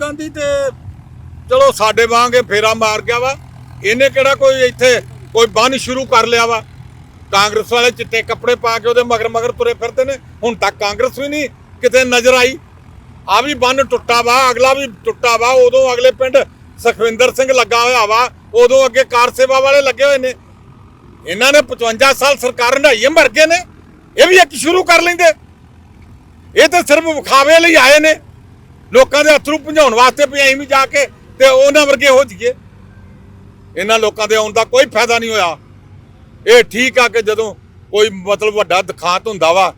ਗਾਂਧੀ ਤੇ ਚਲੋ ਸਾਡੇ ਵਾਂਗੇ ਫੇਰਾ ਮਾਰ ਗਿਆ ਵਾ। ਇਹਨੇ ਕਿਹੜਾ ਕੋਈ ਇੱਥੇ ਕੋਈ ਬੰਨ ਸ਼ੁਰੂ ਕਰ ਲਿਆ ਵਾ? ਕਾਂਗਰਸ ਵਾਲੇ ਚਿੱਟੇ ਕੱਪੜੇ ਪਾ ਕੇ ਉਹਦੇ ਮਗਰ ਮਗਰ ਤੁਰੇ ਫਿਰਦੇ ਨੇ। ਹੁਣ ਤੱਕ ਕਾਂਗਰਸ ਵੀ ਨਹੀਂ ਕਿਤੇ ਨਜ਼ਰ ਆਈ। ਆ ਵੀ ਬੰਨ ਟੁੱਟਾ ਵਾ, ਅਗਲਾ ਵੀ ਟੁੱਟਾ ਵਾ। ਉਦੋਂ ਅਗਲੇ ਪਿੰਡ ਸੁਖਵਿੰਦਰ ਸਿੰਘ ਲੱਗਾ ਹੋਇਆ ਵਾ। ਉਦੋਂ ਅੱਗੇ ਕਾਰ ਸੇਵਾ ਵਾਲੇ ਲੱਗੇ ਹੋਏ ਨੇ। ਇਹਨਾਂ ਨੇ 55 ਸਾਲ ਸਰਕਾਰ ਹੰਡਾਈਏ ਮਰ ਗਏ ਨੇ। ਇਹ ਵੀ ਇੱਕ ਸ਼ੁਰੂ ਕਰ ਲੈਂਦੇ। ਇਹ ਤਾਂ ਸਿਰਫ ਵਿਖਾਵੇ ਲਈ ਆਏ ਨੇ। ਲੋਕਾਂ ਦੇ ਅਥਰੂ ਭੰਜਾਉਣ ਵਾਸਤੇ ਵੀ ਐਂ ਵੀ ਜਾ ਕੇ ਤੇ ਉਹਨਾਂ ਵਰਗੇ ਹੋ ਜਾਈਏ। ਇਹਨਾਂ ਲੋਕਾਂ ਦੇ ਆਉਣ ਦਾ ਕੋਈ ਫਾਇਦਾ ਨਹੀਂ ਹੋਇਆ। ਇਹ ਠੀਕ ਆ ਕਿ ਜਦੋਂ ਕੋਈ ਮਤਲਬ ਵੱਡਾ ਦਿਖਾਂਤ ਹੁੰਦਾ ਵਾ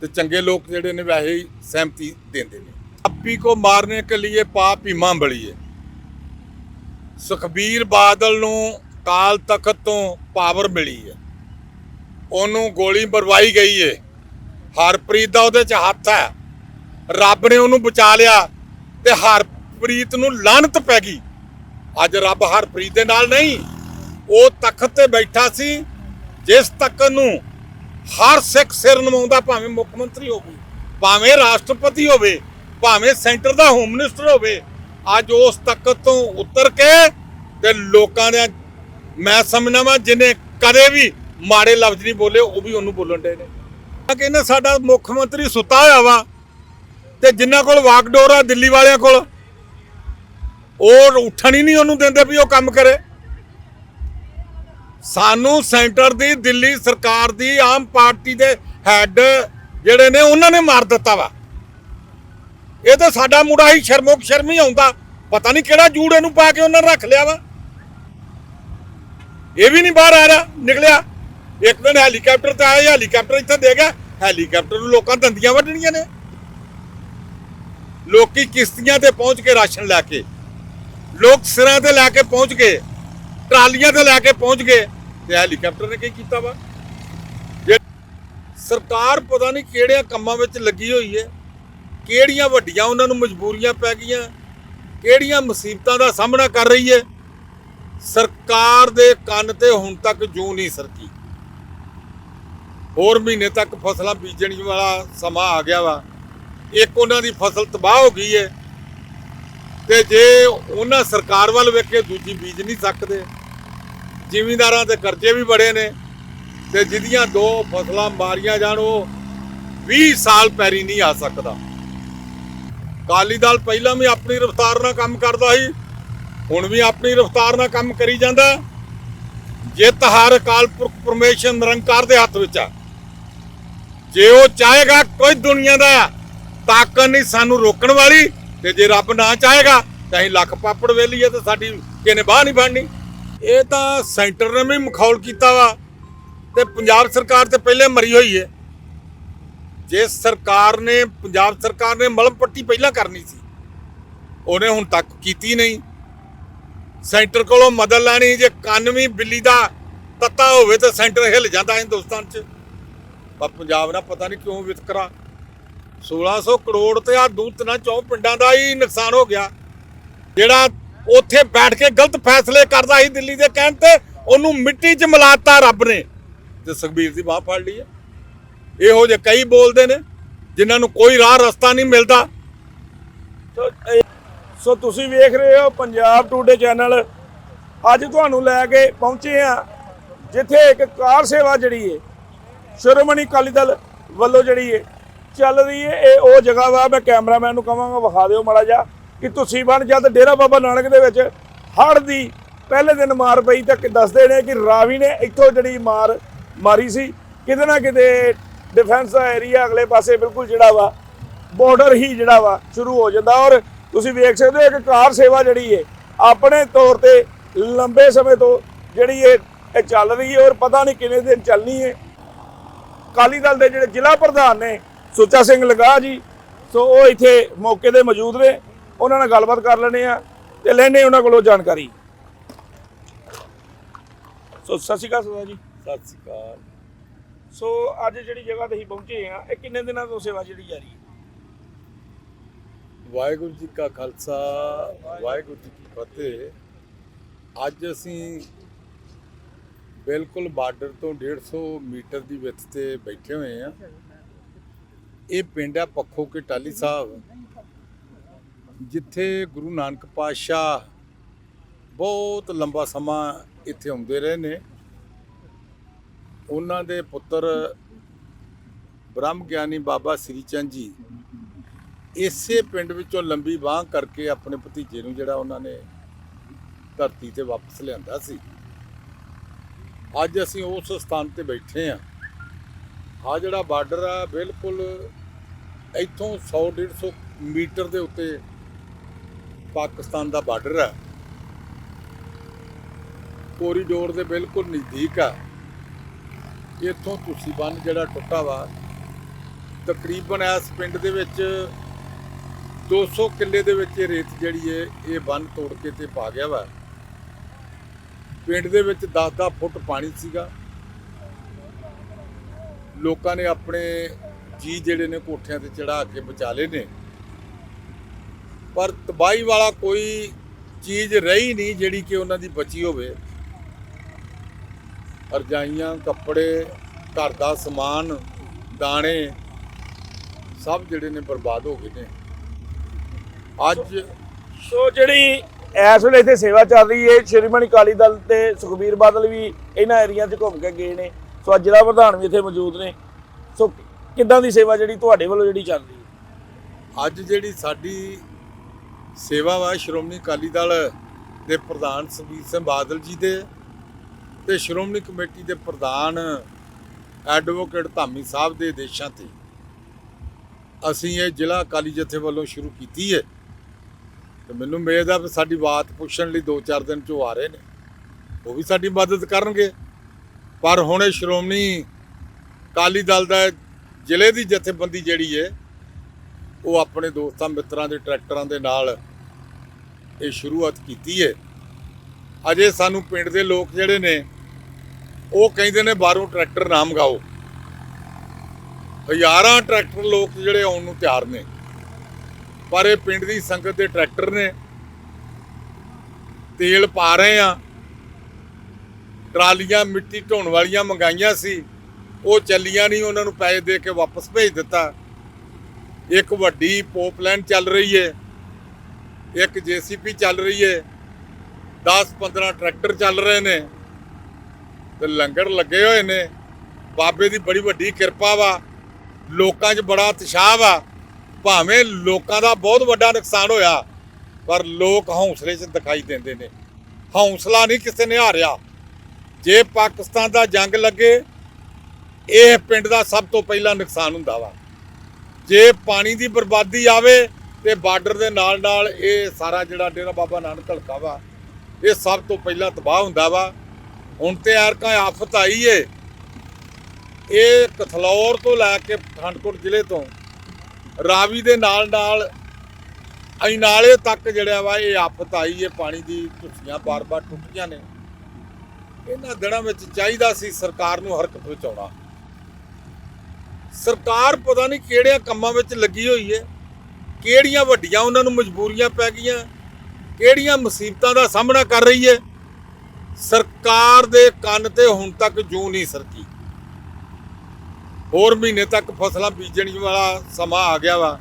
ਤੇ ਚੰਗੇ ਲੋਕ ਜਿਹੜੇ ਨੇ ਵੈਸੇ ਹੀ ਸਹਿਮਤੀ ਦਿੰਦੇ ਨੇ। ਆਪੀ ਕੋ ਮਾਰਨੇ ਕੇ ਲਈ ਪਾਪ ਹੀ ਮਾਂ ਸੁਖਬੀਰ ਬਾਦਲ ਨੂੰ ਕਾਲ ਤਖਤ ਤੋਂ ਪਾਵਰ ਮਿਲੀ ਹੈ। ਉਹਨੂੰ ਗੋਲੀ ਮਰਵਾਈ ਗਈ ਹੈ ਹਰਪ੍ਰੀਤ ਦਾ ਉਹਦੇ 'ਚ ਹੱਥ ਹੈ। ਰੱਬ ਨੇ ਉਹਨੂੰ ਬਚਾ ਲਿਆ ਤੇ ਹਰਪ੍ਰੀਤ ਨੂੰ ਲਾਨਤ ਪੈ ਗਈ। ਅੱਜ ਰੱਬ ਹਰਪ੍ਰੀਤ ਦੇ ਨਾਲ ਨਹੀਂ, ਉਹ ਤਖਤ ਤੇ ਬੈਠਾ ਸੀ, ਜਿਸ ਤਖਤ ਨੂੰ ਹਰ ਸਿੱਖ ਸਿਰ ਨਮਾਉਂਦਾ ਭਾਵੇਂ ਮੁੱਖ ਮੰਤਰੀ ਹੋਵੇ, ਭਾਵੇਂ ਰਾਸ਼ਟਰਪਤੀ ਹੋਵੇ, ਭਾਵੇਂ ਸੈਂਟਰ ਦਾ ਹੋਮ ਮਿਨਿਸਟਰ ਹੋਵੇ, ਅੱਜ ਉਸ ਤਖਤ ਤੋਂ ਉਤਰ ਕੇ ਤੇ ਲੋਕਾਂ ਦੇ ਮੈਂ ਸਮਝਣਾ ਵਾ ਜਿਹਨੇ ਕਦੇ ਵੀ ਮਾੜੇ ਲਫ਼ਜ਼ ਨਹੀਂ ਬੋਲੇ, ਉਹ ਵੀ ਉਹਨੂੰ ਬੋਲਣ ਦੇ ਨੇ। ਆ ਕਹਿੰਦੇ ਸਾਡਾ ਮੁੱਖ ਮੰਤਰੀ ਸੁੱਤਾ ਹੋਇਆ ਵਾ ਤੇ ਜਿਨ੍ਹਾਂ ਕੋਲ ਵਾਕਡੋਰ ਆ ਦਿੱਲੀ ਵਾਲਿਆਂ ਕੋਲ, ਉਹ ਉੱਠਣ ਹੀ ਨਹੀਂ ਉਹਨੂੰ ਦਿੰਦੇ ਵੀ ਉਹ ਕੰਮ ਕਰੇ। ਸਾਨੂੰ ਸੈਂਟਰ ਦੀ, ਦਿੱਲੀ ਸਰਕਾਰ ਦੀ, ਆਮ ਪਾਰਟੀ ਦੇ ਹੈੱਡ ਜਿਹੜੇ ਨੇ, ਉਹਨਾਂ ਨੇ ਮਾਰ ਦਿੱਤਾ ਵਾ। ਇਹ ਤਾਂ ਸਾਡਾ ਮੁੰਡਾ ਹੀ ਸ਼ਰਮੋਕ ਸ਼ਰਮੀ ਆਉਂਦਾ। ਪਤਾ ਨਹੀਂ ਕਿਹੜਾ ਜੂੜ ਇਹਨੂੰ ਪਾ ਕੇ ਉਹਨਾਂ ਨੇ ਰੱਖ ਲਿਆ ਵਾ। ਇਹ ਵੀ ਨਹੀਂ ਬਾਹਰ ਆ ਰਿਹਾ, ਨਿਕਲਿਆ। ਇੱਕ ਦਿਨ ਹੈਲੀਕਾਪਟਰ ਤੇ ਆਇਆ, ਹੈਲੀਕਾਪਟਰ ਇੱਥੇ ਦੇ ਗਿਆ। ਹੈਲੀਕਾਪਟਰ ਨੂੰ ਲੋਕਾਂ ਦੰਦੀਆਂ ਵੱਢਣੀਆਂ ਨੇ। ਲੋਕੀ ਕਿਸ਼ਤੀਆਂ ਤੇ ਪਹੁੰਚ ਕੇ ਰਾਸ਼ਨ ਲੈ ਕੇ, ਲੋਕ ਸਿਰਾਂ ਤੇ ਲੈ ਕੇ ਪਹੁੰਚ ਗਏ, ਟਰਾਲੀਆਂ ਤੇ ਲੈ ਕੇ ਪਹੁੰਚ ਗਏ ਤੇ ਹੈਲੀਕਾਪਟਰ ਨੇ ਕੀ ਕੀਤਾ ਵਾ? ਸਰਕਾਰ ਪਤਾ ਨਹੀਂ ਕਿਹੜਿਆਂ ਕੰਮਾਂ ਵਿੱਚ ਲੱਗੀ ਹੋਈ ਹੈ, ਕਿਹੜੀਆਂ ਵੱਡੀਆਂ ਉਹਨਾਂ ਨੂੰ ਮਜਬੂਰੀਆਂ ਪੈ ਗਈਆਂ, ਕਿਹੜੀਆਂ ਮੁਸੀਬਤਾਂ ਦਾ ਸਾਹਮਣਾ ਕਰ ਰਹੀ ਹੈ, ਸਰਕਾਰ ਦੇ ਕੰਨ ਤੇ ਹੁਣ ਤੱਕ ਜੂ ਨਹੀਂ ਸਰਕੀ। ਹੋਰ ਮਹੀਨੇ ਤੱਕ ਫਸਲਾਂ ਬੀਜਣ ਵਾਲਾ ਸਮਾਂ ਆ ਗਿਆ ਵਾ। ਇੱਕ ਉਹਨਾਂ ਦੀ ਫਸਲ ਤਬਾਹ ਹੋ ਗਈ ਹੈ ਤੇ ਜੇ ਉਹਨਾਂ ਸਰਕਾਰ ਵੱਲ ਵੇਖ ਕੇ ਦੂਜੀ ਬੀਜ ਨਹੀਂ ਸਕਦੇ, ਜ਼ਿਮੀਂਦਾਰਾਂ ਦੇ ਕਰਜ਼ੇ ਵੀ ਬੜੇ ਨੇ ਤੇ ਜਿਹਦੀਆਂ ਦੋ ਫਸਲਾਂ ਮਾਰੀਆਂ ਜਾਣ, ਉਹ 20 ਸਾਲ ਪੈਰੀ ਨਹੀਂ ਆ ਸਕਦਾ। ਕਾਲੀ ਦਲ ਪਹਿਲਾਂ ਵੀ ਆਪਣੀ ਰਫਤਾਰ ਨਾਲ ਕੰਮ ਕਰਦਾ ਸੀ, ਹੁਣ ਵੀ ਆਪਣੀ ਰਫਤਾਰ ਨਾਲ ਕੰਮ ਕਰੀ ਜਾਂਦਾ ਜਿੱਤ ਹਰ ਅਕਾਲ ਪੁਰਖ ਪਰਮੇਸ਼ਰ ਨਿਰੰਕਾਰ ਦੇ ਹੱਥ ਵਿੱਚ ਆ। ਜੇ ਉਹ ਚਾਹੇਗਾ, ਕੋਈ ਦੁਨੀਆ ਦਾ ਤਾਕਤ ਨਹੀਂ ਸਾਨੂੰ ਰੋਕਣ ਵਾਲੀ ਤੇ ਜੇ ਰੱਬ ਨਾ ਚਾਹੇਗਾ ਤਾਂ ਅਸੀਂ ਲੱਖ ਪਾਪੜ ਵੇਲੀਏ ਤੇ ਸਾਡੀ ਕਿਨੇ ਬਾਹ ਨਹੀਂ ਫੜਨੀ। ਇਹ ਤਾਂ ਸੈਂਟਰ ਨੇ ਵੀ ਮਖੌਲ ਕੀਤਾ ਵਾ ਤੇ ਪੰਜਾਬ ਸਰਕਾਰ ਤੇ ਪਹਿਲੇ ਮਰੀ ਹੋਈ ਹੈ ਜੇ ਸਰਕਾਰ ਨੇ, ਪੰਜਾਬ ਸਰਕਾਰ ਨੇ ਮਲਮ ਪੱਟੀ ਪਹਿਲਾਂ ਕਰਨੀ ਸੀ, ਉਹਨੇ ਹੁਣ ਤੱਕ ਕੀਤੀ ਨਹੀਂ। ਸੈਂਟਰ ਕੋਲੋਂ ਮਦਦ ਲੈਣੀ, ਜੇ ਕੰਨ ਬਿੱਲੀ ਦਾ ਤੱਤਾ ਹੋਵੇ ਤਾਂ ਸੈਂਟਰ ਹਿੱਲ ਜਾਂਦਾ ਹਿੰਦੁਸਤਾਨ 'ਚ। ਪਰ ਪੰਜਾਬ ਨਾਲ ਪਤਾ ਨਹੀਂ ਕਿਉਂ ਵਿਤਕਰਾ। 1600 ਕਰੋੜ ਤੇ ਆ ਦੂਤਨਾ ਚੌ ਪਿੰਡਾਂ ਦਾ ਹੀ ਨੁਕਸਾਨ ਹੋ ਗਿਆ। ਜਿਹੜਾ ਉੱਥੇ ਬੈਠ ਕੇ ਗਲਤ ਫੈਸਲੇ ਕਰਦਾ ਸੀ ਦਿੱਲੀ ਦੇ ਕਹਿਣ ਤੇ, ਉਹਨੂੰ ਮਿੱਟੀ 'ਚ ਮਿਲਾਤਾ ਰੱਬ ਨੇ। ਤੇ ਸੁਖਬੀਰ ਦੀ ਬਾਹ ਫੜ ਲਈ ਹੈ ਇਹੋ ਜਿਹੇ ਕਈ ਬੋਲਦੇ ਨੇ, ਜਿਨ੍ਹਾਂ ਨੂੰ ਕੋਈ ਰਾਹ ਰਸਤਾ ਨਹੀਂ ਮਿਲਦਾ। ਸੋ ਸੋ ਤੁਸੀਂ ਵੇਖ ਰਹੇ ਹੋ ਪੰਜਾਬ ਟੂਡੇ ਚੈਨਲ ਅੱਜ ਤੁਹਾਨੂੰ ਲੈ ਕੇ ਪਹੁੰਚੇ ਆ ਜਿੱਥੇ ਇੱਕ ਕਾਰ ਸੇਵਾ ਜਿਹੜੀ ਹੈ ਸ਼੍ਰੋਮਣੀ ਅਕਾਲੀ ਦਲ ਵੱਲੋਂ ਜਿਹੜੀ ਹੈ ਚੱਲ ਰਹੀ ਹੈ, ਇਹ ਉਹ ਜਗ੍ਹਾ ਵਾ, ਮੈਂ ਕੈਮਰਾਮੈਨ ਨੂੰ ਕਹਾਂਗਾ ਵਿਖਾ ਦਿਓ ਮਾੜਾ ਜਿਹਾ, ਕਿ ਤੁਸੀਂ ਬਣ ਜਦ ਡੇਰਾ ਬਾਬਾ ਨਾਨਕ ਦੇ ਵਿੱਚ ਹੜ੍ਹ ਦੀ ਪਹਿਲੇ ਦਿਨ ਮਾਰ ਪਈ ਤਾਂ ਕਿ ਦੱਸਦੇ ਨੇ ਕਿ ਰਾਵੀ ਨੇ ਇੱਥੋਂ ਜਿਹੜੀ ਮਾਰ ਮਾਰੀ ਸੀ, ਕਿਤੇ ਨਾ ਕਿਤੇ ਡਿਫੈਂਸ ਦਾ ਏਰੀਆ ਅਗਲੇ ਪਾਸੇ ਬਿਲਕੁਲ ਜਿਹੜਾ ਵਾ ਬਾਰਡਰ ਹੀ ਜਿਹੜਾ ਵਾ, ਸ਼ੁਰੂ ਹੋ ਜਾਂਦਾ। ਔਰ ਤੁਸੀਂ ਵੇਖ ਸਕਦੇ ਹੋ ਇੱਕ ਕਾਰ ਸੇਵਾ ਜਿਹੜੀ ਹੈ ਆਪਣੇ ਤੌਰ ਤੇ ਲੰਬੇ ਸਮੇਂ ਤੋਂ ਜਿਹੜੀ ਇਹ ਇਹ ਚੱਲ ਰਹੀ ਹੈ ਔਰ ਪਤਾ ਨਹੀਂ ਕਿੰਨੇ ਦਿਨ ਚੱਲਣੀ ਹੈ ਅਕਾਲੀ ਦਲ ਦੇ ਜਿਹੜੇ ਜ਼ਿਲ੍ਹਾ ਪ੍ਰਧਾਨ ਨੇ ਸੁੱਚਾ ਸਿੰਘ ਲਗਾ ਜੀ। ਸੋ ਉਹ ਇੱਥੇ ਮੌਕੇ ਤੇ ਮੌਜੂਦ ਨੇ। ਉਹਨਾਂ ਨਾਲ ਗੱਲਬਾਤ ਕਰ ਲੈਣੇ ਆ ਤੇ ਲੈਣੇ ਉਹਨਾਂ ਕੋਲੋਂ ਜਾਣਕਾਰੀ। ਸੋ ਸਤਿ ਸ਼੍ਰੀ ਅਕਾਲ ਸਰਦਾਰ ਜੀ। ਸਤਿ ਸ਼੍ਰੀ ਅਕਾਲ। ਸੋ ਅੱਜ ਜਿਹੜੀ ਜਗ੍ਹਾ ਤੇ ਅਸੀਂ ਪਹੁੰਚੇ ਆ ਇਹ ਕਿੰਨੇ ਦਿਨਾਂ ਤੋਂ ਸੇਵਾ ਜਿਹੜੀ ਜਾਰੀ ਹੈ? ਵਾਹਿਗੁਰੂ ਜੀ ਕਾ ਖਾਲਸਾ ਵਾਹਿਗੁਰੂ ਜੀ ਕੀ ਫਤਿਹ। ਅੱਜ ਅਸੀਂ ਬਿਲਕੁਲ ਬਾਰਡਰ ਤੋਂ 150 ਮੀਟਰ ਦੀ ਵਿੱਥ ਤੇ ਬੈਠੇ ਹੋਏ ਆ ਇਹ ਪਿੰਡ ਹੈ ਪੱਖੋ ਕੇ ਟਾਲੀ ਸਾਹਿਬ, ਜਿੱਥੇ ਗੁਰੂ ਨਾਨਕ ਪਾਤਸ਼ਾਹ ਬਹੁਤ ਲੰਬਾ ਸਮਾਂ ਇੱਥੇ ਆਉਂਦੇ ਰਹੇ ਨੇ। ਉਹਨਾਂ ਦੇ ਪੁੱਤਰ ਬ੍ਰਹਮ ਗਿਆਨੀ ਬਾਬਾ ਸ੍ਰੀ ਚੰਦ ਜੀ ਇਸੇ ਪਿੰਡ ਵਿੱਚੋਂ ਲੰਬੀ ਬਾਹ ਕਰਕੇ ਆਪਣੇ ਭਤੀਜੇ ਨੂੰ ਜਿਹੜਾ ਉਹਨਾਂ ਨੇ ਧਰਤੀ ਤੇ ਵਾਪਸ ਲਿਆਂਦਾ ਸੀ। ਅੱਜ ਅਸੀਂ ਉਸ ਸਥਾਨ ਤੇ ਬੈਠੇ ਆ ਆ ਜਿਹੜਾ ਬਾਰਡਰ ਆ, ਬਿਲਕੁਲ ਇੱਥੋਂ 100 150 ਮੀਟਰ ਦੇ ਉੱਤੇ ਪਾਕਿਸਤਾਨ ਦਾ ਬਾਰਡਰ ਆ। ਕੋਰੀਡੋਰ ਦੇ ਬਿਲਕੁਲ ਨਜ਼ਦੀਕ ਆ। ਇੱਥੋਂ ਤੁਸੀਂ ਬੰਨ ਜਿਹੜਾ ਟੁੱਟਾ ਵਾ, ਤਕਰੀਬਨ ਇਸ ਪਿੰਡ ਦੇ ਵਿੱਚ 200 ਕਿੱਲੇ ਦੇ ਵਿੱਚ ਇਹ ਰੇਤ ਜਿਹੜੀ ਹੈ ਇਹ ਬੰਨ ਤੋੜ ਕੇ ਤੇ ਪਾ ਗਿਆ ਵਾ। ਪਿੰਡ ਦੇ ਵਿੱਚ 10-10 ਫੁੱਟ ਪਾਣੀ ਸੀਗਾ। ਲੋਕਾਂ ਨੇ ਆਪਣੇ ਜੀ ਜਿਹੜੇ ਨੇ ਕੋਠਿਆਂ ਤੇ ਚੜਾ ਕੇ ਬਚਾ ਲਏ ਨੇ। ਪਰ ਤਬਾਹੀ ਵਾਲਾ ਕੋਈ ਚੀਜ਼ ਰਹੀ ਨਹੀਂ ਜਿਹੜੀ ਕਿ ਉਹਨਾਂ ਦੀ ਬਚੀ ਹੋਵੇ। ਰਜਾਈਆਂ, ਕੱਪੜੇ, ਘਰ ਦਾ ਸਮਾਨ, ਦਾਣੇ ਸਭ ਜਿਹੜੇ ਨੇ ਬਰਬਾਦ ਹੋ ਗਏ ਨੇ। ਅੱਜ ਸੋ ਜਿਹੜੀ ਇਸ ਵੇਲੇ ਇੱਥੇ ਸੇਵਾ ਚੱਲ ਰਹੀ ਹੈ ਸ਼੍ਰੋਮਣੀ ਅਕਾਲੀ ਦਲ ਤੇ ਸੁਖਬੀਰ ਬਾਦਲ ਵੀ ਇਹਨਾਂ ਏਰੀਆ 'ਚ ਘੁੰਮ ਕੇ ਗਏ ਨੇ। ਸੋ ਅੱਜ ਜ਼ਿਲ੍ਹਾ ਪ੍ਰਧਾਨ ਵੀ ਇੱਥੇ ਮੌਜੂਦ ਨੇ। ਸੋ ਕਿੱਦਾਂ ਦੀ ਸੇਵਾ ਜਿਹੜੀ ਤੁਹਾਡੇ ਵੱਲੋਂ ਜਿਹੜੀ ਚੱਲ ਰਹੀ ਹੈ? ਅੱਜ ਜਿਹੜੀ ਸਾਡੀ ਸੇਵਾ ਵਾ, ਸ਼੍ਰੋਮਣੀ ਅਕਾਲੀ ਦਲ ਦੇ ਪ੍ਰਧਾਨ ਸੁਖਬੀਰ ਸਿੰਘ ਬਾਦਲ ਜੀ ਦੇ ਤੇ ਸ਼੍ਰੋਮਣੀ ਕਮੇਟੀ ਦੇ ਪ੍ਰਧਾਨ ਐਡਵੋਕੇਟ ਧਾਮੀ ਸਾਹਿਬ ਦੇ ਦੇਸ਼ਾਂ ਤੇ ਅਸੀਂ ਇਹ ਜ਼ਿਲ੍ਹਾ ਅਕਾਲੀ ਜਥੇ ਵੱਲੋਂ ਸ਼ੁਰੂ ਕੀਤੀ ਹੈ। ਤੇ ਮੈਨੂੰ ਉਮੀਦ ਆ ਵੀ ਸਾਡੀ ਬਾਤ ਪੁੱਛਣ ਲਈ 2-4 ਦਿਨ 'ਚੋਂ ਆ ਰਹੇ ਨੇ। ਉਹ ਵੀ ਸਾਡੀ ਮਦਦ ਕਰਨਗੇ। ਪਰ ਹੁਣ ਇਹ ਸ਼੍ਰੋਮਣੀ ਅਕਾਲੀ ਦਲ ਦਾ ਜ਼ਿਲ੍ਹੇ ਦੀ ਜਥੇਬੰਦੀ ਜਿਹੜੀ ਹੈ ਉਹ ਆਪਣੇ ਦੋਸਤਾਂ, ਮਿੱਤਰਾਂ ਦੇ, ਟਰੈਕਟਰਾਂ ਦੇ ਨਾਲ ਇਹ ਸ਼ੁਰੂਆਤ ਕੀਤੀ ਹੈ ਅਜੇ ਸਾਨੂੰ ਪਿੰਡ ਦੇ ਲੋਕ ਜਿਹੜੇ ਨੇ, ਉਹ ਕਹਿੰਦੇ ਨੇ ਬਾਹਰੋਂ ਟਰੈਕਟਰ ਨਾ ਮੰਗਾਓ। ਹਜ਼ਾਰਾਂ ਟਰੈਕਟਰ ਲੋਕ ਜਿਹੜੇ ਆਉਣ ਨੂੰ ਤਿਆਰ ਨੇ, ਪਰ ਇਹ ਪਿੰਡ ਦੀ ਸੰਗਤ ਦੇ ਟਰੈਕਟਰ ਨੇ। ਤੇਲ ਪਾ ਰਹੇ ਆ ਟਰਾਲੀਆਂ, ਮਿੱਟੀ ਢੋਣ ਵਾਲੀਆਂ ਮੰਗਾਈਆਂ ਸੀ। ਉਹ ਚੱਲੀਆਂ ਨਹੀਂ, ਉਹਨਾਂ ਨੂੰ ਪੈਸੇ ਦੇ ਕੇ ਵਾਪਸ ਭੇਜ ਦਿੱਤਾ। ਇੱਕ ਵੱਡੀ ਪੋਪਲਾਈਨ ਚੱਲ ਰਹੀ ਹੈ ਇੱਕ ਜੀਸੀਪੀ ਚੱਲ ਰਹੀ ਹੈ 10-15 ਟਰੈਕਟਰ ਚੱਲ ਰਹੇ ਨੇ। ਤੇ ਲੰਗਰ ਲੱਗੇ ਹੋਏ ਨੇ। ਬਾਬੇ ਦੀ ਬੜੀ ਵੱਡੀ ਕਿਰਪਾ ਵਾ। ਲੋਕਾਂ 'ਚ ਬੜਾ ਉਤਸ਼ਾਹ ਵਾ। ਭਾਵੇਂ ਲੋਕਾਂ ਦਾ ਬਹੁਤ ਵੱਡਾ ਨੁਕਸਾਨ ਹੋਇਆ, ਪਰ ਲੋਕ ਹੌਸਲੇ 'ਚ ਦਿਖਾਈ ਦਿੰਦੇ ਨੇ। ਹੌਸਲਾ ਨਹੀਂ ਕਿਸੇ ਨੇ ਹਾਰਿਆ। ਜੇ ਪਾਕਿਸਤਾਨ ਦਾ ਜੰਗ ਲੱਗੇ, ਇਹ ਪਿੰਡ ਦਾ ਸਭ ਤੋਂ ਪਹਿਲਾ ਨੁਕਸਾਨ ਹੁੰਦਾ ਵਾ। ਜੇ ਪਾਣੀ ਦੀ ਬਰਬਾਦੀ ਆਵੇ ਤੇ ਬਾਰਡਰ ਦੇ ਨਾਲ ਨਾਲ ਇਹ ਸਾਰਾ ਜਿਹੜਾ ਡੇਰਾ ਬਾਬਾ ਨਾਨਕ ਹਲਕਾ ਵਾ, ਇਹ ਸਭ ਤੋਂ ਪਹਿਲਾਂ ਤਬਾਹ ਹੁੰਦਾ ਵਾ। ਹੁਣ ਤੇ ਐਰਕਾਂ ਆਫਤ ਆਈ ਏ। ਇਹ ਕਥਲੌਰ ਤੋਂ ਲੈ ਕੇ ਪਠਾਨਕੋਟ ਜ਼ਿਲ੍ਹੇ ਤੋਂ ਰਾਵੀ ਦੇ ਨਾਲ ਨਾਲ ਅਈਨਾਲੇ ਤੱਕ ਜਿਹੜਾ ਵਾ, ਇਹ ਆਫਤ ਆਈ ਏ। ਪਾਣੀ ਦੀ ਝੁੱਸੀਆਂ ਬਾਰ-ਬਾਰ ਟੁੱਟੀਆਂ ਨੇ। ਇਹਨਾਂ ਦਿਨਾਂ ਵਿੱਚ ਚਾਹੀਦਾ ਸੀ ਸਰਕਾਰ ਨੂੰ ਹਰਕਤ ਵਿੱਚ ਆਉਣਾ। ਸਰਕਾਰ ਪਤਾ ਨਹੀਂ ਕਿਹੜਿਆਂ ਕੰਮਾਂ ਵਿੱਚ ਲੱਗੀ ਹੋਈ ਹੈ, ਕਿਹੜੀਆਂ ਵੱਡੀਆਂ ਉਹਨਾਂ ਨੂੰ ਮਜਬੂਰੀਆਂ ਪੈ ਗਈਆਂ, ਕਿਹੜੀਆਂ ਮੁਸੀਬਤਾਂ ਦਾ ਸਾਹਮਣਾ ਕਰ ਰਹੀ ਹੈ। ਸਰਕਾਰ ਦੇ ਕੰਨ ਤੇ ਹੁਣ ਤੱਕ ਜੂ ਨਹੀਂ ਸਰਕੀ। ਹੋਰ ਮਹੀਨੇ ਤੱਕ ਫਸਲਾਂ ਬੀਜਣ ਵਾਲਾ ਸਮਾਂ ਆ ਗਿਆ ਵਾ।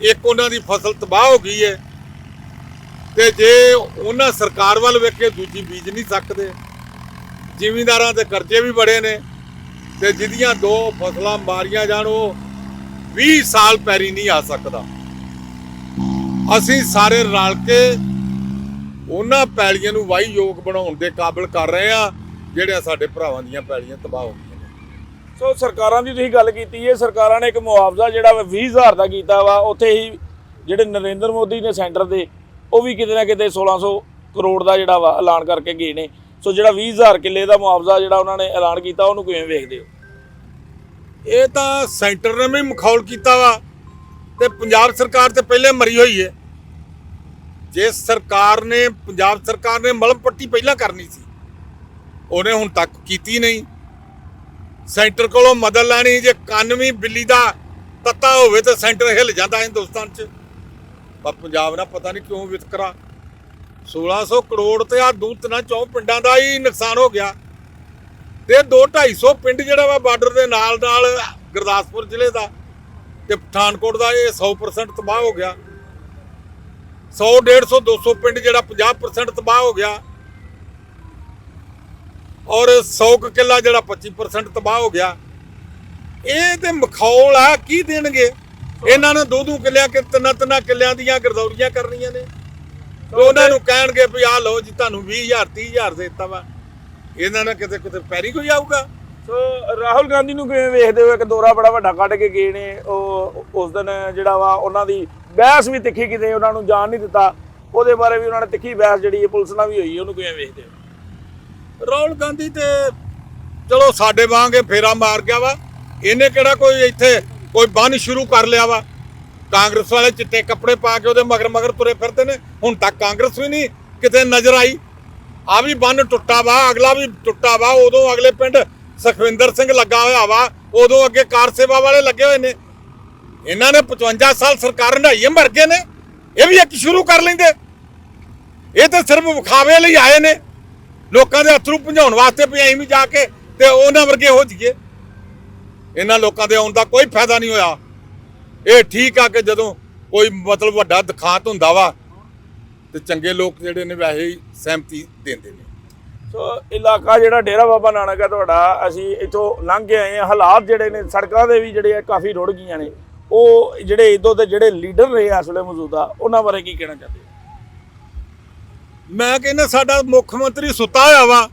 ਇੱਕ ਉਹਨਾਂ ਦੀ ਫਸਲ ਤਬਾਹ ਹੋ ਗਈ ਹੈ। ਤੇ ਜੇ ਉਹਨਾਂ ਸਰਕਾਰ ਵੱਲ ਵੇਖ ਕੇ ਦੂਜੀ ਬੀਜ ਨਹੀਂ ਸਕਦੇ। ਜ਼ਿਮੀਂਦਾਰਾਂ ਦੇ ਕਰਜ਼ੇ ਵੀ ਬੜੇ ਨੇ ਤੇ ਜਿਹਦੀਆਂ ਦੋ ਫਸਲਾਂ ਮਾਰੀਆਂ ਜਾਣ, ਉਹ 20 ਸਾਲ ਪੈਰੀ ਨਹੀਂ ਆ ਸਕਦਾ। ਅਸੀਂ ਸਾਰੇ ਰਲ ਕੇ ਉਹਨਾਂ ਪੈਲੀਆਂ ਨੂੰ ਵਾਹੀ ਯੋਗ ਬਣਾਉਣ ਦੇ ਕਾਬਿਲ ਕਰ ਰਹੇ ਆ ਜਿਹੜੇ ਸਾਡੇ ਭਰਾਵਾਂ ਦੀਆਂ ਪੈਲੀਆਂ ਤਬਾਹ ਹੋ ਗਈਆਂ ਨੇ। ਸੋ ਸਰਕਾਰਾਂ ਦੀ ਤੁਸੀਂ ਗੱਲ ਕੀਤੀ ਹੈ, ਸਰਕਾਰਾਂ ਨੇ ਇੱਕ ਮੁਆਵਜ਼ਾ ਜਿਹੜਾ ਵਾ 20000 ਦਾ ਕੀਤਾ ਵਾ, ਉੱਥੇ ਹੀ ਜਿਹੜੇ ਨਰਿੰਦਰ ਮੋਦੀ ਨੇ ਸੈਂਟਰ ਦੇ, ਉਹ ਵੀ ਕਿਤੇ ਨਾ ਕਿਤੇ 1600 ਕਰੋੜ ਦਾ ਜਿਹੜਾ ਵਾ ਐਲਾਨ ਕਰਕੇ ਗਏ ਨੇ। ਸੋ ਜਿਹੜਾ 20000 ਕਿੱਲੇ ਦਾ ਮੁਆਵਜ਼ਾ ਜਿਹੜਾ ਉਹਨਾਂ ਨੇ ਐਲਾਨ ਕੀਤਾ, ਉਹਨੂੰ ਕਿਵੇਂ ਵੇਖਦੇ ਹੋ? ਇਹ ਤਾਂ ਸੈਂਟਰ ਨੇ ਵੀ ਮਖੌਲ ਕੀਤਾ ਵਾ ਤੇ ਪੰਜਾਬ ਸਰਕਾਰ ਤੇ ਪਹਿਲੇ ਮਰੀ ਹੋਈ ਹੈ ਜੇ ਸਰਕਾਰ ਨੇ, ਪੰਜਾਬ ਸਰਕਾਰ ਨੇ ਮਲਮ ਪੱਟੀ ਪਹਿਲਾਂ ਕਰਨੀ ਸੀ, ਉਹਨੇ ਹੁਣ ਤੱਕ ਕੀਤੀ ਨਹੀਂ। ਸੈਂਟਰ ਕੋਲੋਂ ਮਦਦ ਲੈਣੀ, ਜੇ ਕੰਨ ਵੀ ਬਿੱਲੀ ਦਾ ਤੱਤਾ ਹੋਵੇ ਤਾਂ ਸੈਂਟਰ ਹਿੱਲ ਜਾਂਦਾ ਹਿੰਦੁਸਤਾਨ 'ਚ। ਪਰ ਪੰਜਾਬ ਨਾਲ ਪਤਾ ਨਹੀਂ ਕਿਉਂ ਵਿਤਕਰਾ। 1600 ਕਰੋੜ ਤੇ ਆ ਤਿੰਨਾਂ ਚੌਂ ਪਿੰਡਾਂ ਦਾ ਹੀ ਨੁਕਸਾਨ ਹੋ ਗਿਆ। ਤੇ 2 250 ਪਿੰਡ ਜਿਹੜਾ ਵਾ ਬਾਰਡਰ ਦੇ ਨਾਲ ਨਾਲ ਗੁਰਦਾਸਪੁਰ ਜ਼ਿਲ੍ਹੇ ਦਾ ਤੇ ਪਠਾਨਕੋਟ ਦਾ ਇਹ 100% ਤਬਾਹ ਹੋ ਗਿਆ। 100 150 200 ਪਿੰਡ ਜਿਹੜਾ 50% ਤਬਾਹ ਹੋ ਗਿਆ। ਔਰ 100 ਕੁ ਕਿੱਲਾ ਜਿਹੜਾ 25% ਤਬਾਹ ਹੋ ਗਿਆ। ਇਹ ਤੇ ਮਖੌਲ ਆ, ਕੀ ਦੇਣਗੇ? ਇਹਨਾਂ ਨੇ ਦੋ ਦੋ ਕਿੱਲਿਆਂ ਕਿ ਤਿੰਨਾਂ ਤਿੰਨਾਂ ਕਿੱਲਿਆਂ ਦੀਆਂ ਗਰਦੌਰੀਆਂ ਕਰਨੀਆਂ ਨੇ। ਤੇ ਉਹਨਾਂ ਨੂੰ ਕਹਿਣਗੇ ਵੀ ਆਹ ਲਓ ਜੀ ਤੁਹਾਨੂੰ 20000 30000 ਦੇ ਦਿੱਤਾ ਵਾ। ਇਹਨਾਂ ਨੇ ਕਿਤੇ ਕਿਤੇ ਪੈਰੀ ਕੋਈ ਆਊਗਾ? ਸੋ ਰਾਹੁਲ ਗਾਂਧੀ ਨੂੰ ਕਿਵੇਂ ਵੇਖਦੇ ਹੋ? ਇੱਕ ਦੌਰਾ ਬੜਾ ਵੱਡਾ ਕੱਢ ਕੇ ਗਏ ਨੇ। ਉਹ ਉਸ ਦਿਨ ਜਿਹੜਾ ਵਾ ਉਹਨਾਂ ਦੀ ਬਹਿਸ ਵੀ ਤਿੱਖੀ ਕਿਤੇ ਉਹਨਾਂ ਨੂੰ ਜਾਣ ਨਹੀਂ ਦਿੱਤਾ। ਉਹਦੇ ਬਾਰੇ ਵੀ ਉਹਨਾਂ ਨੇ ਤਿੱਖੀ ਬਹਿਸ ਜਿਹੜੀ ਹੈ ਪੁਲਿਸ ਨਾਲ ਵੀ ਹੋਈ ਉਹਨੂੰ ਕਿਵੇਂ ਵੇਖਦੇ ਹੋ? ਰਾਹੁਲ ਗਾਂਧੀ ਤੇ ਚਲੋ ਸਾਡੇ ਵਾਂਗੇ ਫੇਰਾ ਮਾਰ ਗਿਆ ਵਾ। ਇਹਨੇ ਕਿਹੜਾ ਕੋਈ ਇੱਥੇ ਕੋਈ ਬੰਨ ਸ਼ੁਰੂ ਕਰ ਲਿਆ ਵਾ? ਕਾਂਗਰਸ ਵਾਲੇ ਚਿੱਟੇ ਕੱਪੜੇ ਪਾ ਕੇ ਉਹਦੇ ਮਗਰ ਮਗਰ ਤੁਰੇ ਫਿਰਦੇ ਨੇ। ਹੁਣ ਤੱਕ ਕਾਂਗਰਸ ਵੀ ਨਹੀਂ ਕਿਤੇ ਨਜ਼ਰ ਆਈ। ਆ ਵੀ ਬੰਨ ਟੁੱਟਾ ਵਾ, ਅਗਲਾ ਵੀ ਟੁੱਟਾ ਵਾ, ਉਦੋਂ ਅਗਲੇ ਪਿੰਡ ਸੁਖਵਿੰਦਰ ਸਿੰਘ ਲੱਗਾ ਹੋਇਆ ਵਾ, ਉਦੋਂ ਅੱਗੇ ਕਾਰ ਸੇਵਾ ਵਾਲੇ ਲੱਗੇ ਹੋਏ ਨੇ। ਇਹਨਾਂ ਨੇ 55 ਸਾਲ ਸਰਕਾਰ ਹੰਡਾਈਏ ਮਰ ਗਏ ਨੇ। ਇਹ ਵੀ ਇੱਕ ਸ਼ੁਰੂ ਕਰ ਲੈਂਦੇ। ਇਹ ਤਾਂ ਸਿਰਫ ਵਿਖਾਵੇ ਲਈ ਆਏ ਨੇ। ਲੋਕਾਂ ਦੇ ਅਥਰੂ ਭੰਜਾਉਣ ਵਾਸਤੇ ਵੀ ਐਂ ਵੀ ਜਾ ਕੇ ਤੇ ਉਹਨਾਂ ਵਰਗੇ ਹੋ ਜਾਈਏ। ਇਹਨਾਂ ਲੋਕਾਂ ਦੇ ਆਉਣ ਦਾ ਕੋਈ ਫਾਇਦਾ ਨਹੀਂ ਹੋਇਆ। ਇਹ ਠੀਕ ਆ ਕਿ ਜਦੋਂ ਕੋਈ ਮਤਲਬ ਵੱਡਾ ਦਿਖਾਂਤ ਹੁੰਦਾ ਵਾ ਤੇ ਚੰਗੇ ਲੋਕ ਜਿਹੜੇ ਨੇ ਵੈਸੇ ਹੀ ਸਹਿਮਤੀ ਦਿੰਦੇ ਨੇ। ਸੋ ਇਲਾਕਾ ਜਿਹੜਾ ਡੇਰਾ ਬਾਬਾ ਨਾਨਕ ਹੈ ਤੁਹਾਡਾ ਅਸੀਂ ਇੱਥੋਂ ਲੰਘ ਕੇ ਆਏ ਹਾਂ। ਹਾਲਾਤ ਜਿਹੜੇ ਨੇ ਸੜਕਾਂ ਦੇ ਵੀ ਜਿਹੜੇ ਆ ਕਾਫੀ ਰੁੜ ਗਈਆਂ ਨੇ। ਉਹ ਜਿਹੜੇ ਇਦੋਂ ਦੇ ਜਿਹੜੇ ਲੀਡਰ ਰਹੇ ਆ ਇਸ ਵੇਲੇ ਮੌਜੂਦਾ ਉਹਨਾਂ ਬਾਰੇ ਕੀ ਕਹਿਣਾ ਚਾਹੁੰਦੇ ਮੈਂ ਕਹਿੰਦਾ ਸਾਡਾ ਮੁੱਖ ਮੰਤਰੀ ਸੁੱਤਾ ਹੋਇਆ ਵਾ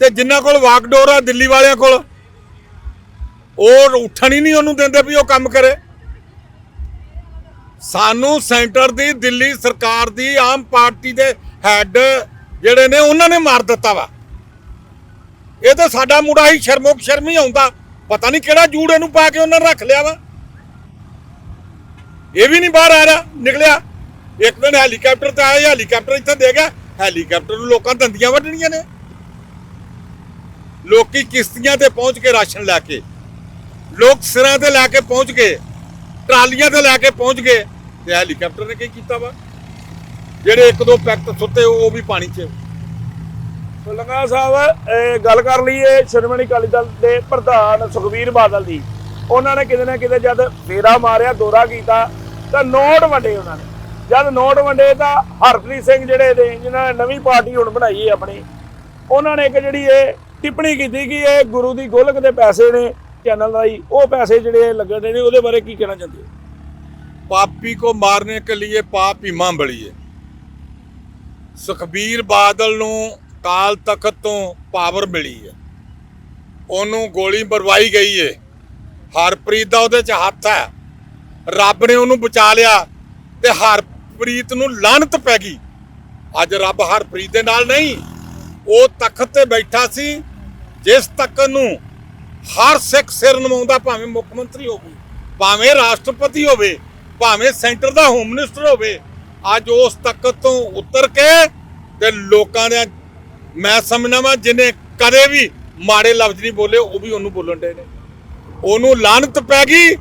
ਤੇ ਜਿਨ੍ਹਾਂ ਕੋਲ ਵਾਕਡੋਰ ਆ ਦਿੱਲੀ ਵਾਲਿਆਂ ਕੋਲ ਉਹ ਉੱਠਣ ਹੀ ਨਹੀਂ ਉਹਨੂੰ ਦਿੰਦੇ ਵੀ ਉਹ ਕੰਮ ਕਰੇ। ਸਾਨੂੰ ਸੈਂਟਰ ਦੀ, ਦਿੱਲੀ ਸਰਕਾਰ ਦੀ, ਆਮ ਪਾਰਟੀ ਦੇ ਹੈੱਡ ਜਿਹੜੇ ਨੇ, ਉਹਨਾਂ ਨੇ ਮਾਰ ਦਿੱਤਾ ਵਾ। ਇਹ ਤਾਂ ਸਾਡਾ ਮੁੰਡਾ ਹੀ ਸ਼ਰਮੁਖ ਸ਼ਰਮੀ ਆਉਂਦਾ। ਪਤਾ ਨਹੀਂ ਕਿਹੜਾ ਜੂੜ ਇਹਨੂੰ ਪਾ ਕੇ ਉਹਨਾਂ ਨੇ ਰੱਖ ਲਿਆ ਵਾ। ਇਹ ਵੀ ਨਹੀਂ ਬਾਹਰ ਆ ਰਿਹਾ, ਨਿਕਲਿਆ। ਇੱਕ ਦਿਨ ਹੈਲੀਕਾਪਟਰ ਤੇ ਆਇਆ, ਹੈਲੀਕਾਪਟਰ ਇੱਥੇ ਦੇ ਗਿਆ। ਹੈਲੀਕਾਪਟਰ ਨੂੰ ਲੋਕਾਂ ਦੰਦੀਆਂ ਵੱਢਣੀਆਂ ਨੇ। ਲੋਕੀ ਕਿਸ਼ਤੀਆਂ ਤੇ ਪਹੁੰਚ ਕੇ ਰਾਸ਼ਨ ਲੈ ਕੇ, ਲੋਕ ਸਿਰਾਂ ਤੇ ਲੈ ਕੇ ਪਹੁੰਚ ਗਏ, ਟਰਾਲੀਆਂ ਤੇ ਲੈ ਕੇ ਪਹੁੰਚ ਗਏ। ਤੇ ਹੈਲੀਕਾਪਟਰ ਨੇ ਕੀ ਕੀਤਾ ਵਾ? ਜਿਹੜੇ ਇੱਕ ਦੋ ਪੈਕਟ ਸੁੱਤੇ ਉਹ ਵੀ ਪਾਣੀ 'ਚ। ਲੰਗਾ ਸਾਹਿਬ ਗੱਲ ਕਰ ਲਈਏ ਸ਼੍ਰੋਮਣੀ ਅਕਾਲੀ ਦਲ ਦੇ ਪ੍ਰਧਾਨ ਸੁਖਬੀਰ ਬਾਦਲ ਦੀ। ਉਹਨਾਂ ਨੇ ਕਿਤੇ ਨਾ ਕਿਤੇ ਜਦ ਫੇਰਾ ਮਾਰਿਆ, ਦੌਰਾ ਕੀਤਾ, ਤਾਂ ਨੋਟ ਵੰਡੇ ਉਹਨਾਂ ਨੇ। ਜਦ ਨੋਟ ਵੰਡੇ ਤਾਂ ਹਰਪ੍ਰੀਤ ਸਿੰਘ ਜਿਹੜੇ ਨੇ ਜਿਨ੍ਹਾਂ ਨੇ ਨਵੀਂ ਪਾਰਟੀ ਹੁਣ ਬਣਾਈ ਹੈ ਆਪਣੀ, ਉਹਨਾਂ ਨੇ ਇੱਕ ਜਿਹੜੀ ਇਹ ਟਿੱਪਣੀ ਕੀਤੀ ਕਿ ਇਹ ਗੁਰੂ ਦੀ ਗੋਲਕ ਦੇ ਪੈਸੇ ਨੇ, ਚੈਨਲ ਰਾਹੀਂ। ਉਹ ਪੈਸੇ ਜਿਹੜੇ ਲੱਗਣੇ ਨੇ, ਉਹਦੇ ਬਾਰੇ ਕੀ ਕਹਿਣਾ ਚਾਹੁੰਦੇ ਹੋ? पापी को मारने के लिए पाप ही मां बड़ी है ਸੁਖਬੀਰ ਬਾਦਲ ਨੂੰ ਕਾਲ ਤਖਤ ਤੋਂ ਪਾਵਰ ਮਿਲੀ ਹੈ ਉਹਨੂੰ ਗੋਲੀ ਮਰਵਾਈ ਗਈ ਹੈ ਹਰਪ੍ਰੀਤ ਦਾ ਉਹਦੇ 'ਚ ਹੱਥ ਹੈ ਰੱਬ ਨੇ ਉਹਨੂੰ ਬਚਾ ਲਿਆ ਤੇ ਹਰਪ੍ਰੀਤ ਨੂੰ ਲਾਨਤ ਪੈ ਗਈ ਅੱਜ ਰੱਬ ਹਰਪ੍ਰੀਤ ਦੇ ਨਾਲ ਨਹੀਂ ਉਹ ਤਖਤ ਤੇ ਬੈਠਾ ਸੀ ਜਿਸ ਤਖਤ ਨੂੰ ਹਰ ਸਿੱਖ ਸਿਰ ਨਵਾਉਂਦਾ ਭਾਵੇਂ ਮੁੱਖ ਮੰਤਰੀ ਹੋਵੇ ਭਾਵੇਂ ਰਾਸ਼ਟਰਪਤੀ ਹੋਵੇ ਭਾਵੇਂ ਸੈਂਟਰ ਦਾ ਹੋਮ ਮਿਨਿਸਟਰ ਹੋਵੇ, ਅੱਜ ਉਸ ਤਖਤ ਤੋਂ ਉਤਰ ਕੇ ਤੇ ਲੋਕਾਂ ਦੇ ਮੈਂ ਸਮਝਣਾ ਵਾ, ਜਿਹਨੇ ਕਦੇ ਵੀ ਮਾੜੇ ਲਫ਼ਜ਼ ਨਹੀਂ ਬੋਲੇ, ਉਹ ਵੀ ਉਹਨੂੰ ਬੋਲਣ ਦੇ ਨੇ। ਉਹਨੂੰ ਲਾਨਤ ਪੈ ਗਈ,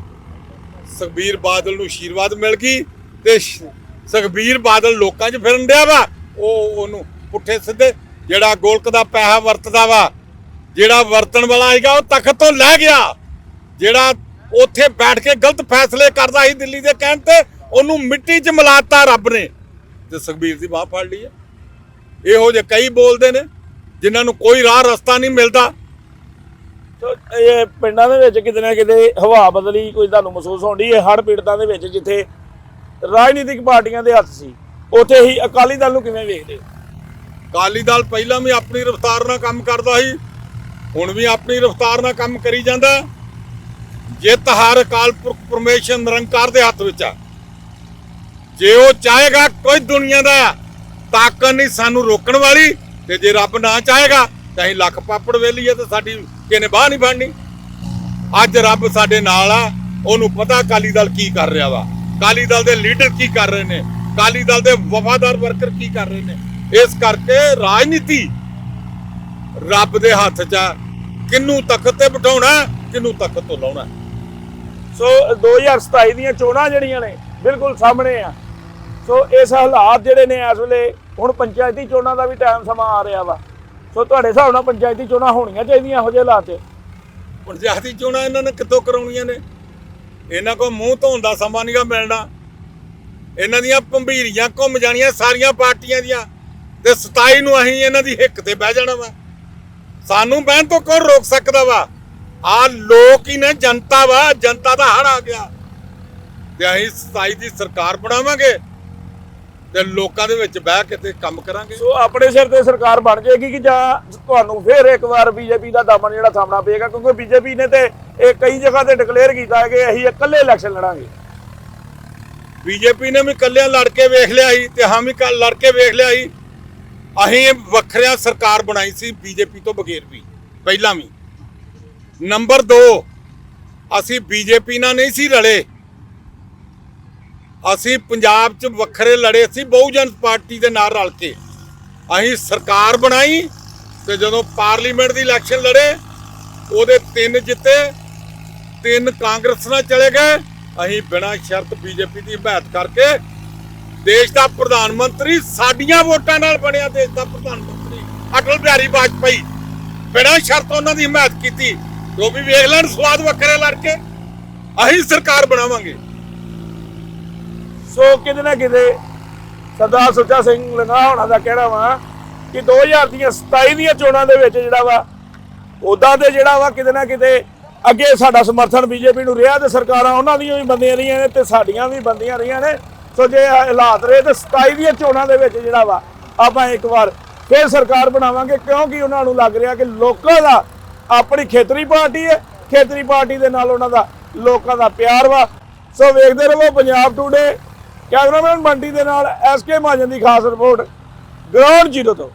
ਸੁਖਬੀਰ ਬਾਦਲ ਨੂੰ ਆਸ਼ੀਰਵਾਦ ਮਿਲ ਗਈ ਤੇ ਸੁਖਬੀਰ ਬਾਦਲ ਲੋਕਾਂ 'ਚ ਫਿਰਨ ਡਿਆ ਵਾ, ਉਹ ਉਹਨੂੰ ਪੁੱਠੇ ਸਿੱਧੇ ਜਿਹੜਾ ਗੋਲਕ ਦਾ ਪੈਸਾ ਵਰਤਦਾ ਵਾ, ਜਿਹੜਾ ਵਰਤਣ ਵਾਲਾ ਹੈਗਾ ਉਹ ਤਖਤ ਤੋਂ ਲੈ ਗਿਆ, ਜਿਹੜਾ ਉੱਥੇ ਬੈਠ ਕੇ ਗਲਤ ਫੈਸਲੇ ਕਰਦਾ ਸੀ ਦਿੱਲੀ ਦੇ ਕਹਿਣ ਤੇ ਉਹਨੂੰ ਮਿੱਟੀ 'ਚ ਮਿਲਾਤਾ ਰੱਬ ਨੇ। ਤੇ ਸੁਖਬੀਰ ਦੀ ਬਾਹ ਫੜ ਲਈ ਹੈ। ਇਹੋ ਜਿਹੇ ਕਈ ਬੋਲਦੇ ਨੇ ਜਿਨ੍ਹਾਂ ਨੂੰ ਕੋਈ ਰਾਹ ਰਸਤਾ ਨਹੀਂ ਮਿਲਦਾ। ਇਹ ਪਿੰਡਾਂ ਦੇ ਵਿੱਚ ਕਿਤੇ ਨਾ ਕਿਤੇ ਹਵਾ ਬਦਲੀ ਕੋਈ ਤੁਹਾਨੂੰ ਮਹਿਸੂਸ ਹੁੰਦੀ ਹੈ ਹੜ ਪੀੜਤਾਂ ਦੇ ਵਿੱਚ ਜਿੱਥੇ ਰਾਜਨੀਤਿਕ ਪਾਰਟੀਆਂ ਦੇ ਹੱਥ ਸੀ ਉੱਥੇ ਹੀ ਅਕਾਲੀ ਦਲ ਨੂੰ ਕਿਵੇਂ ਵੇਖਦੇ? ਅਕਾਲੀ ਦਲ ਪਹਿਲਾਂ ਵੀ ਆਪਣੀ ਰਫਤਾਰ ਨਾਲ ਕੰਮ ਕਰਦਾ ਸੀ ਹੁਣ ਵੀ ਆਪਣੀ ਰਫਤਾਰ ਨਾਲ ਕੰਮ ਕਰੀ ਜਾਂਦਾ। ਜਿੱਤ ਹਰ ਅਕਾਲ ਪੁਰਖ ਪਰਮੇਸ਼ਰ ਨਿਰੰਕਾਰ ਦੇ ਹੱਥ ਵਿੱਚ ਆ। ਜੇ ਉਹ ਚਾਹੇਗਾ ਕੋਈ ਦੁਨੀਆ ਦਾ ਤਾਕਤ ਨਹੀਂ ਸਾਨੂੰ ਰੋਕਣ ਵਾਲੀ, ਤੇ ਜੇ ਰੱਬ ਨਾ ਚਾਹੇਗਾ, ਤਾਂ ਅਸੀਂ ਲੱਖ ਪਾਪੜ ਵੇਲੀਏ ਤੇ ਸਾਡੀ ਕਿਨੇ ਬਾਹ ਨਹੀਂ ਬਣਨੀ ਅੱਜ ਰੱਬ ਸਾਡੇ ਨਾਲ ਆ, ਉਹਨੂੰ ਪਤਾ ਅਕਾਲੀ ਦਲ ਕੀ ਕਰ ਰਿਹਾ ਵਾ। ਅਕਾਲੀ ਦਲ ਦੇ ਲੀਡਰ ਕੀ ਕਰ ਰਹੇ ਨੇ, ਅਕਾਲੀ ਦਲ ਦੇ ਵਫਾਦਾਰ ਵਰਕਰ ਕੀ ਕਰ ਰਹੇ ਨੇ। ਇਸ ਕਰਕੇ ਰਾਜਨੀਤੀ ਰੱਬ ਦੇ ਹੱਥ 'ਚ ਆ। ਕਿੰਨੂੰ ਤਖਤ ਤੇ ਬਿਠਾਉਣਾ ਕਿੰਨੂੰ ਤਖਤ ਤੋਂ ਲਾਉਣਾ। ਸੋ 2027 ਦੀਆਂ ਚੋਣਾਂ ਜਿਹੜੀਆਂ ਨੇ ਬਿਲਕੁਲ ਸਾਹਮਣੇ ਆ। ਸੋ ਇਸ ਹਾਲਾਤ ਜਿਹੜੇ ਨੇ ਇਸ ਵੇਲੇ ਹੁਣ ਪੰਚਾਇਤੀ ਚੋਣਾਂ ਦਾ ਵੀ ਟਾਈਮ ਸਮਾਂ ਆ ਰਿਹਾ ਵਾ। ਸੋ ਤੁਹਾਡੇ ਹਿਸਾਬ ਨਾਲ ਪੰਚਾਇਤੀ ਚੋਣਾਂ ਹੋਣੀਆਂ ਚਾਹੀਦੀਆਂ ਇਹੋ ਜਿਹੇ ਹਾਲਾਤ 'ਚ? ਪੰਚਾਇਤੀ ਚੋਣਾਂ ਇਹਨਾਂ ਨੇ ਕਿੱਥੋਂ ਕਰਾਉਣੀਆਂ ਨੇ? ਇਹਨਾਂ ਕੋਲ ਮੂੰਹ ਧੋਣ ਦਾ ਸਮਾਂ ਨਹੀਂਗਾ ਮਿਲਣਾ। ਇਹਨਾਂ ਦੀਆਂ ਭੰਬੀਰੀਆਂ ਘੁੰਮ ਜਾਣੀਆਂ ਸਾਰੀਆਂ ਪਾਰਟੀਆਂ ਦੀਆਂ ਤੇ 27 ਨੂੰ ਅਸੀਂ ਇਹਨਾਂ ਦੀ ਹਿੱਕ ਤੇ ਬਹਿ ਜਾਣਾ ਵਾ। ਸਾਨੂੰ ਬਹਿਣ ਤੋਂ ਕੌਣ ਰੋਕ ਸਕਦਾ ਵਾ? ਆ ਲੋਕ ਹੀ ਨੇ ਜਨਤਾ ਵਾ ਜਨਤਾ ਦਾ ਹੜ ਆ ਗਿਆ। ਤੇ ਅਸੀਂ 27 ਦੀ ਸਰਕਾਰ ਬਣਾਵਾਂਗੇ ਤੇ ਲੋਕਾਂ ਦੇ ਵਿੱਚ ਬਹਿ ਕੇ ਤੇ ਕੰਮ ਕਰਾਂਗੇ। ਸੋ ਆਪਣੇ ਸਿਰ ਤੇ ਸਰਕਾਰ ਬਣ ਜਾਏਗੀ ਕਿ ਜਾਂ ਤੁਹਾਨੂੰ ਫੇਰ ਇੱਕ ਵਾਰ ਬੀਜੇਪੀ ਦਾ ਦਮਨ ਜਿਹੜਾ ਸਾਹਮਣਾ ਪਏਗਾ? ਕਿਉਂਕਿ ਬੀਜੇਪੀ ਨੇ ਤੇ ਇਹ ਕਈ ਜਗ੍ਹਾ ਤੇ ਡਿਕਲੇਅਰ ਕੀਤਾ ਹੈ ਕਿ ਅਸੀਂ ਇਕੱਲੇ ਇਲੈਕਸ਼ਨ ਲੜਾਂਗੇ। ਬੀਜੇਪੀ ਨੇ ਵੀ ਕੱਲਿਆਂ ਲੜ ਕੇ ਵੇਖ ਲਿਆ ਸੀ ਤੇ ਹਾਂ ਵੀ ਕੱਲ ਲੜ ਕੇ ਵੇਖ ਲਿਆ ਸੀ। ਅਸੀਂ ਵੱਖਰਿਆਂ ਸਰਕਾਰ ਬਣਾਈ ਸੀ ਬੀਜੇਪੀ ਤੋਂ ਬਗੈਰ ਵੀ ਪਹਿਲਾਂ ਵੀ। ਨੰਬਰ 2 ਅਸੀਂ ਬੀਜੇਪੀ ਨਾਲ ਨਹੀਂ ਸੀ ਰਲੇ। ਅਸੀਂ ਪੰਜਾਬ 'ਚ ਵੱਖਰੇ ਲੜੇ ਸੀ, ਬਹੁਜਨ ਪਾਰਟੀ ਦੇ ਨਾਲ ਰਲ ਕੇ। ਅਸੀਂ ਸਰਕਾਰ ਬਣਾਈ ਤੇ ਜਦੋਂ ਪਾਰਲੀਮੈਂਟ ਦੀ ਇਲੈਕਸ਼ਨ ਲੜੇ, ਉਹਦੇ ਤਿੰਨ ਜਿੱਤੇ, ਤਿੰਨ ਕਾਂਗਰਸ ਨਾਲ ਚਲੇ ਗਏ। ਅਸੀਂ ਬਿਨਾਂ ਸ਼ਰਤ ਬੀਜੇਪੀ ਦੀ ਹਮਾਇਤ ਕਰਕੇ ਦੇਸ਼ ਦਾ ਪ੍ਰਧਾਨ ਮੰਤਰੀ ਸਾਡੀਆਂ ਵੋਟਾਂ ਨਾਲ ਬਣਿਆ ਦੇਸ਼ ਦਾ ਪ੍ਰਧਾਨ ਮੰਤਰੀ। ਅਟਲ ਬਿਹਾਰੀ ਵਾਜਪਾਈ ਬਿਨਾਂ ਸ਼ਰਤ ਉਹਨਾਂ ਦੀ ਹਮਾਇਤ ਕੀਤੀ। ਉਹ ਵੀ ਵੇਖ ਲੈਣ, ਸਵਾਦ ਵੱਖਰੇ ਲੜ ਕੇ ਅਸੀਂ ਸਰਕਾਰ ਬਣਾਵਾਂਗੇ। ਸੋ ਕਿਤੇ ਨਾ ਕਿਤੇ ਸਰਦਾਰ ਸੁੱਚਾ ਸਿੰਘ ਲੰਗਾ ਹੋਣਾ ਦਾ ਕਹਿਣਾ ਵਾ ਕਿ 2000 ਦੀਆਂ 27 ਦੀਆਂ ਚੋਣਾਂ ਦੇ ਵਿੱਚ ਜਿਹੜਾ ਵਾ ਉਦਾਂ ਤੇ ਜਿਹੜਾ ਵਾ ਕਿਤੇ ਨਾ ਕਿਤੇ ਅੱਗੇ ਸਾਡਾ ਸਮਰਥਨ ਬੀਜੇਪੀ ਨੂੰ ਰਿਹਾ ਤੇ ਸਰਕਾਰਾਂ ਉਹਨਾਂ ਦੀਆਂ ਵੀ ਬੰਦੀਆਂ ਰਹੀਆਂ ਨੇ ਤੇ ਸਾਡੀਆਂ ਵੀ ਬੰਦੀਆਂ ਰਹੀਆਂ ਨੇ। ਸੋ ਜੇ ਹਾਲਾਤ ਰਹੇ ਤੇ 27 ਦੀਆਂ ਚੋਣਾਂ ਦੇ ਵਿੱਚ ਜਿਹੜਾ ਵਾ, ਆਪਾਂ ਇੱਕ ਵਾਰ ਫੇਰ ਸਰਕਾਰ ਬਣਾਵਾਂਗੇ ਕਿਉਂਕਿ ਉਹਨਾਂ ਨੂੰ ਲੱਗ ਰਿਹਾ ਕਿ ਲੋਕਾਂ ਦਾ ਆਪਣੀ ਖੇਤਰੀ ਪਾਰਟੀ ਹੈ। ਖੇਤਰੀ ਪਾਰਟੀ ਦੇ ਨਾਲ ਉਹਨਾਂ ਦਾ ਲੋਕਾਂ ਦਾ ਪਿਆਰ ਵਾ। ਸੋ ਵੇਖਦੇ ਰਹੋ ਪੰਜਾਬ ਟੂਡੇ ਕੈਮਰਾਮੈਨ ਬੰਟੀ ਦੇ ਨਾਲ ਐਸਕੇ ਮਹਾਜਨ ਦੀ ਖਾਸ ਰਿਪੋਰਟ। ਗਰਾਊਂਡ ਜ਼ੀਰੋ ਤੋਂ।